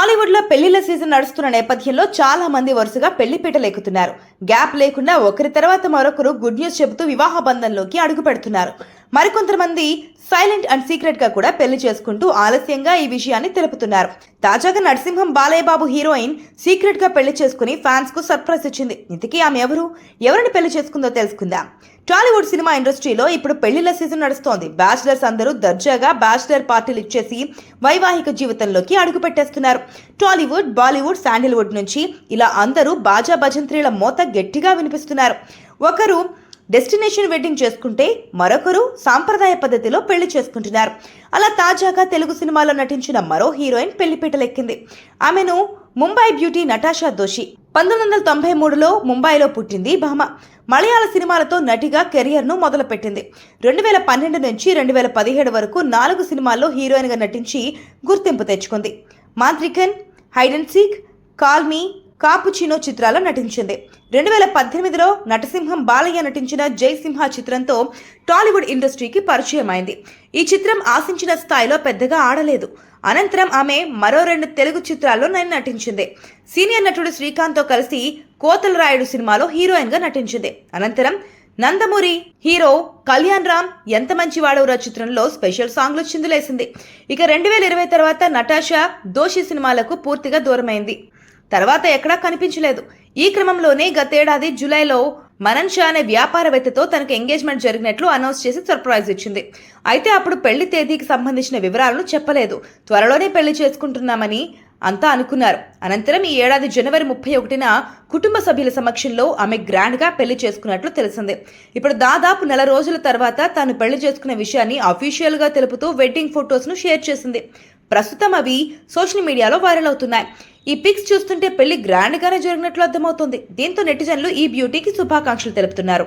టాలీవుడ్లో పెళ్ళిళ్ళ సీజన్ నడుస్తున్న నేపథ్యంలో చాలా మంది వరుసగా పెళ్ళి పీటలెక్కుతున్నారు. గ్యాప్ లేకుండా ఒకరి తర్వాత మరొకరు గుడ్ న్యూస్ చెబుతూ వివాహ బంధంలోకి అడుగు పెడుతున్నారు మరికొంతమంది సైలెంట్ అండ్ సీక్రెట్గా కూడా పెళ్ళి చేసుకుంటూ ఆలస్యంగా ఈ విషయాన్ని తెలుపుతున్నారు. తాజాగా నరసింహం బాలయ్య బాబు హీరోయిన్ సీక్రెట్గా పెళ్ళి చేసుకుని ఫ్యాన్స్కు సర్ప్రైజ్ ఇచ్చింది. ఇంతకీ ఆమె ఎవరు? ఎవరిని పెళ్ళి చేసుకుందో తెలుసుకుందాం. టాలీవుడ్ సినిమా ఇండస్ట్రీలో ఇప్పుడు పెళ్ళిళ్ళ సీజన్ నడుస్తోంది. బ్యాచిలర్స్ అందరూ దర్జాగా బ్యాచిలర్ పార్టీలు ఇచ్చేసి వైవాహిక జీవితంలోకి అడుగు పెట్టేస్తున్నారు. టాలీవుడ్ బాలీవుడ్ శాండిల్వుడ్ నుంచి ఇలా అందరూ బాజా భజంత్రీల మోత గట్టిగా వినిపిస్తున్నారు. ఒకరు డెస్టినేషన్ వెడ్డింగ్ చేసుకుంటే మరొకరు సాంప్రదాయ పద్ధతిలో పెళ్ళి చేసుకుంటున్నారు. అలా తాజాగా తెలుగు సినిమాలో నటించిన మరో హీరోయిన్ పెళ్ళిపీటలెక్కింది. ఆమెను ముంబై బ్యూటీ నటాషా దోషి. పంతొమ్మిది వందల తొంభై మూడులో ముంబైలో పుట్టింది భామ. మలయాళ సినిమాలతో నటిగా కెరియర్ను మొదలుపెట్టింది. రెండు వేల పన్నెండు నుంచి రెండు వేల పదిహేడు వరకు నాలుగు సినిమాల్లో హీరోయిన్గా నటించి గుర్తింపు తెచ్చుకుంది. Manthrikan hide and seek call me cappuccino చిత్రాల్లో నటించింది. రెండు వేల పద్దెనిమిదిలో నటసింహం బాలయ్య నటించిన జయసింహ చిత్రంతో టాలీవుడ్ ఇండస్ట్రీకి పరిచయం అయింది ఈ చిత్రం ఆశించిన స్థాయిలో పెద్దగా ఆడలేదు. అనంతరం ఆమె మరో రెండు తెలుగు చిత్రాల్లో నేను నటించింది. సీనియర్ నటుడు శ్రీకాంత్తో కలిసి కోతల రాయుడు సినిమాలో హీరోయిన్గా నటించింది. అనంతరం నందమూరి హీరో కళ్యాణ్ రామ్ ఎంత మంచివాడవురా చిత్రంలో స్పెషల్ సాంగ్లు చిందులేసింది. ఇక రెండు వేల ఇరవై తర్వాత నటాషా దోషి సినిమాలకు పూర్తిగా దూరమైంది. తర్వాత ఎక్కడా కనిపించలేదు. ఈ క్రమంలోనే గతేడాది జూలైలో మనన్ షా అనే వ్యాపారవేత్తతో తనకు ఎంగేజ్మెంట్ జరిగినట్లు అనౌన్స్ చేసి సర్ప్రైజ్ ఇచ్చింది. అయితే అప్పుడు పెళ్ళి తేదీకి సంబంధించిన వివరాలను చెప్పలేదు. త్వరలోనే పెళ్ళి చేసుకుంటున్నామని అంతా అనుకున్నారు. అనంతరం ఈ ఏడాది జనవరి ముప్పై ఒకటిన కుటుంబ సభ్యుల సమక్షంలో ఆమె గ్రాండ్గా పెళ్ళి చేసుకున్నట్లు తెలిసింది. ఇప్పుడు దాదాపు నెల రోజుల తర్వాత తాను పెళ్ళి చేసుకున్న విషయాన్ని అఫీషియల్గా తెలుపుతూ వెడ్డింగ్ ఫొటోస్ను షేర్ చేసింది. ప్రస్తుతం అవి సోషల్ మీడియాలో వైరల్ అవుతున్నాయి. ఈ పిక్స్ చూస్తుంటే పెళ్ళి గ్రాండ్గానే జరిగినట్లు అర్థమవుతుంది. దీంతో నెటిజన్లు ఈ బ్యూటీకి శుభాకాంక్షలు తెలుపుతున్నారు.